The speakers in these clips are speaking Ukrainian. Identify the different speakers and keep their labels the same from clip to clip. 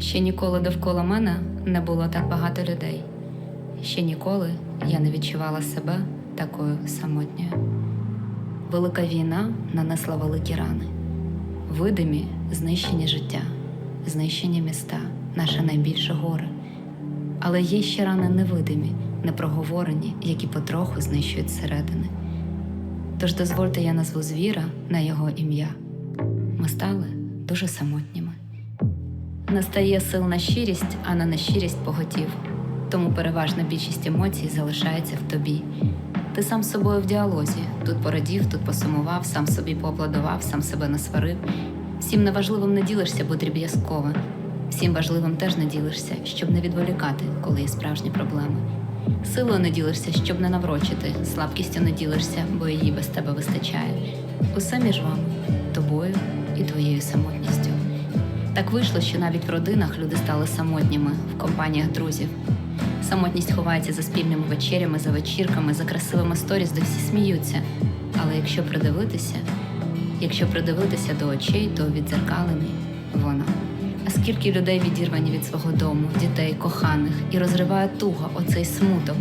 Speaker 1: Ще ніколи довкола мене не було так багато людей. Ще ніколи я не відчувала себе такою самотньою. Велика війна нанесла великі рани, видимі знищені життя, знищені міста, наше найбільше горе. Але є ще рани невидимі, непроговорені, які потроху знищують зсередини. Тож дозвольте я назву звіра на його ім'я. Ми стали дуже самотніми. Настає сил на щирість, а не на щирість поготів. Тому переважна більшість емоцій залишається в тобі. Ти сам з собою в діалозі, тут порадів, тут посумував, сам собі поаплодував, сам себе насварив. Всім неважливим не ділишся, бо дріб'язкове. Всім важливим теж не ділишся, щоб не відволікати, коли є справжні проблеми. Силою не ділишся, щоб не наврочити, слабкістю не ділишся, бо її без тебе вистачає. Усе між вами, тобою і твоєю самотністю. Так вийшло, що навіть в родинах люди стали самотніми в компаніях друзів. Самотність ховається за спільними вечерями, за вечірками, за красивими сторіс, де всі сміються. Але якщо придивитися, якщо придивитися до очей, то віддзеркалений вона. А скільки людей відірвані від свого дому, дітей, коханих, і розриває туга оцей смуток,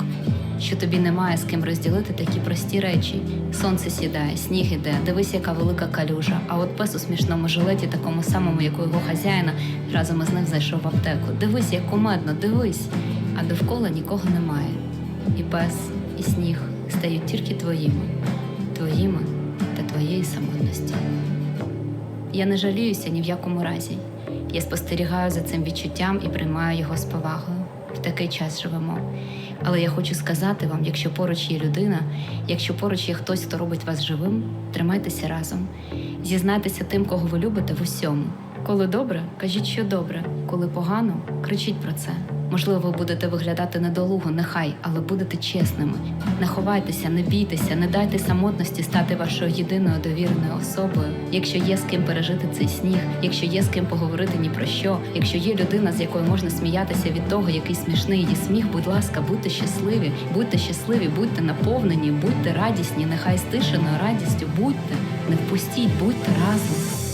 Speaker 1: що тобі немає з ким розділити такі прості речі. Сонце сідає, сніг іде, дивись, яка велика калюжа. А от пес у смішному жилеті, такому самому, як у його хазяїна, разом із ним зайшов в аптеку. Дивись, як кумедно, дивись. А довкола нікого немає. І пес, і сніг стають тільки твоїми, твоїми та твоєї самотності. Я не жаліюся ні в якому разі. Я спостерігаю за цим відчуттям і приймаю його з повагою. В такий час живемо. Але я хочу сказати вам, якщо поруч є людина, якщо поруч є хтось, хто робить вас живим, тримайтеся разом. Зізнайтеся тим, кого ви любите в усьому. Коли добре, кажіть, що добре. Коли погано, кричіть про це. Можливо, будете виглядати недолуго, нехай, але будете чесними. Не ховайтеся, не бійтеся, не дайте самотності стати вашою єдиною довіреною особою. Якщо є з ким пережити цей сніг, якщо є з ким поговорити ні про що, якщо є людина, з якою можна сміятися від того, який смішний її сміх, будь ласка, будьте щасливі, будьте щасливі, будьте наповнені, будьте радісні, нехай стишеною радістю, будьте, не впустіть, будьте разом.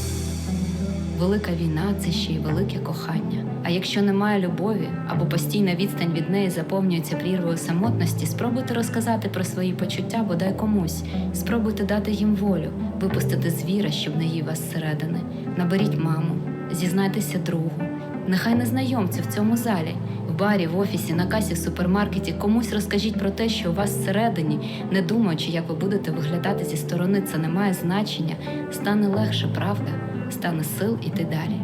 Speaker 1: Велика війна це ще й велике кохання. А якщо немає любові або постійна відстань від неї заповнюється прірвою самотності, спробуйте розказати про свої почуття бодай комусь. Спробуйте дати їм волю, випустити звіра, щоб не їв вас зсередини. Наберіть маму, зізнайтеся другу. Нехай незнайомцю в цьому залі, в барі, в офісі, на касі, в супермаркеті комусь розкажіть про те, що у вас всередині, не думаючи, як ви будете виглядати зі сторони, це не має значення. Стане легше, правда? Стане сил іти далі.